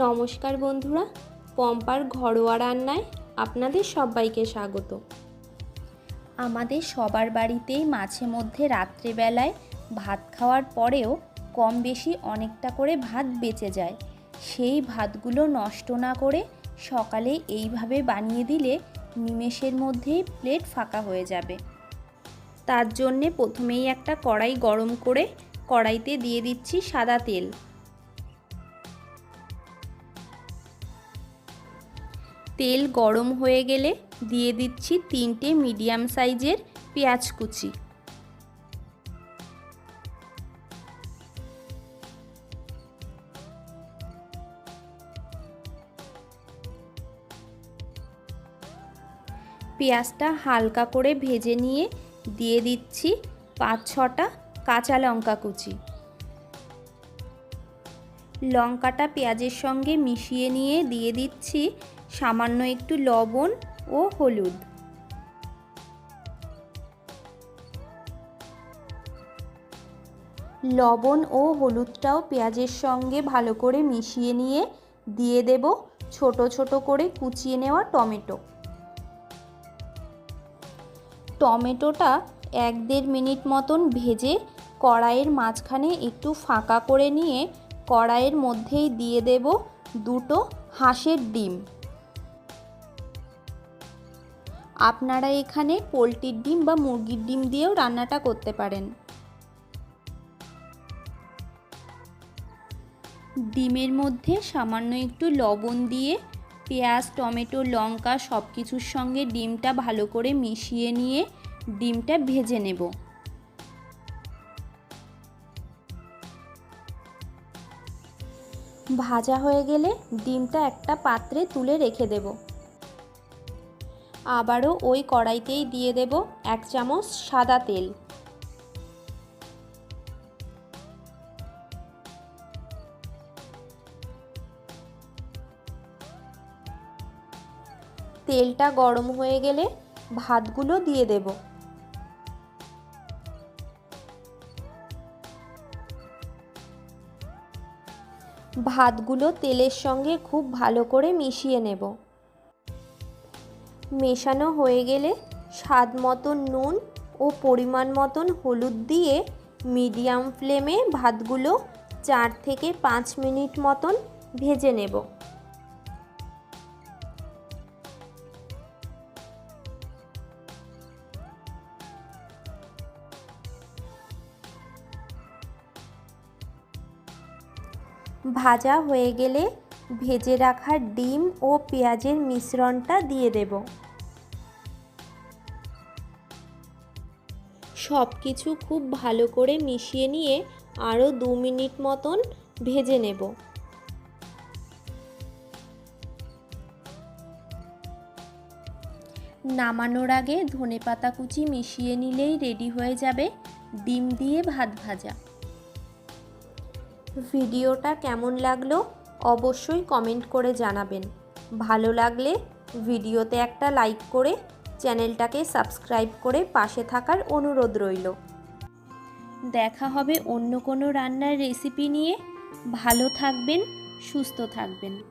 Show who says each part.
Speaker 1: নমস্কার বন্ধুরা, পম্পার ঘরোয়া রান্নায় আপনাদের সবাইকে স্বাগত।
Speaker 2: আমাদের সবার বাড়িতেই মাঝে মধ্যে রাত্রেবেলায় ভাত খাওয়ার পরেও কম বেশি অনেকটা করে ভাত বেঁচে যায়। সেই ভাতগুলো নষ্ট না করে সকালে এইভাবে বানিয়ে দিলে নিমেষের মধ্যেই প্লেট ফাঁকা হয়ে যাবে।
Speaker 1: তার জন্যে প্রথমেই একটা কড়াই গরম করে কড়াইতে দিয়ে দিচ্ছি সাদা তেল। তেল গরম হয়ে গেলে দিয়ে দিচ্ছি তিনটে মিডিয়াম সাইজের পেঁয়াজ কুচি। পেঁয়াজটা হালকা করে ভেজে নিয়ে দিয়ে দিচ্ছি পাঁচ ছটা কাঁচা লঙ্কা কুচি। লঙ্কাটা পেঁয়াজের সঙ্গে মিশিয়ে নিয়ে দিয়ে দিচ্ছি সামান্য একটু লবণ ও হলুদ। লবণ ও হলুদটাও পেঁয়াজের সঙ্গে ভালো করে মিশিয়ে নিয়ে দিয়ে দেব ছোট ছোট করে কুচিয়ে নেওয়া টমেটো। টমেটোটা এক দেড় মিনিট মতন ভেজে কড়াইয়ের মাঝখানে একটু ফাঁকা করে নিয়ে কড়াইয়ের মধ্যেই দিয়ে দেব দুটো হাঁসের ডিম। আপনারা এখানে পোলট্রির ডিম বা মুরগির ডিম দিয়েও রান্নাটা করতে পারেন। ডিমের মধ্যে সামান্য একটু লবণ দিয়ে পেঁয়াজ, টমেটো, লঙ্কা সব কিছুর সঙ্গে ডিমটা ভালো করে মিশিয়ে নিয়ে ডিমটা ভেজে নেব। ভাজা হয়ে গেলে ডিমটা একটা পাত্রে তুলে রেখে দেব। আবারও ওই কড়াইতেই দিয়ে দেব এক চামচ সাদা তেল। তেলটা গরম হয়ে গেলে ভাতগুলো দিয়ে দেব। ভাতগুলো তেলের সঙ্গে খুব ভালো করে মিশিয়ে নেব। মেশানো হয়ে গেলে স্বাদ মতন নুন ও পরিমাণ মতন হলুদ দিয়ে মিডিয়াম ফ্লেমে ভাতগুলো চার থেকে পাঁচ মিনিট মতন ভেজে নেব। ভাজা হয়ে গেলে ভেজে রাখা ডিম ও পেঁয়াজের মিশ্রণটা দিয়ে দেব। সব কিছু খুব ভালো করে মিশিয়ে নিয়ে আরও দু মিনিট মতন ভেজে নেব। নামানোর আগে ধনেপাতা কুচি মিশিয়ে নিলেই রেডি হয়ে যাবে ডিম দিয়ে ভাত ভাজা। ভিডিওটা কেমন লাগল? অবশ্যই কমেন্ট করে জানাবেন। ভালো লাগলে ভিডিওতে একটা লাইক করে চ্যানেলটাকে সাবস্ক্রাইব করে পাশে থাকার অনুরোধ রইল। দেখা হবে অন্য কোনো রান্নার রেসিপি নিয়ে। ভালো থাকবেন, সুস্থ থাকবেন।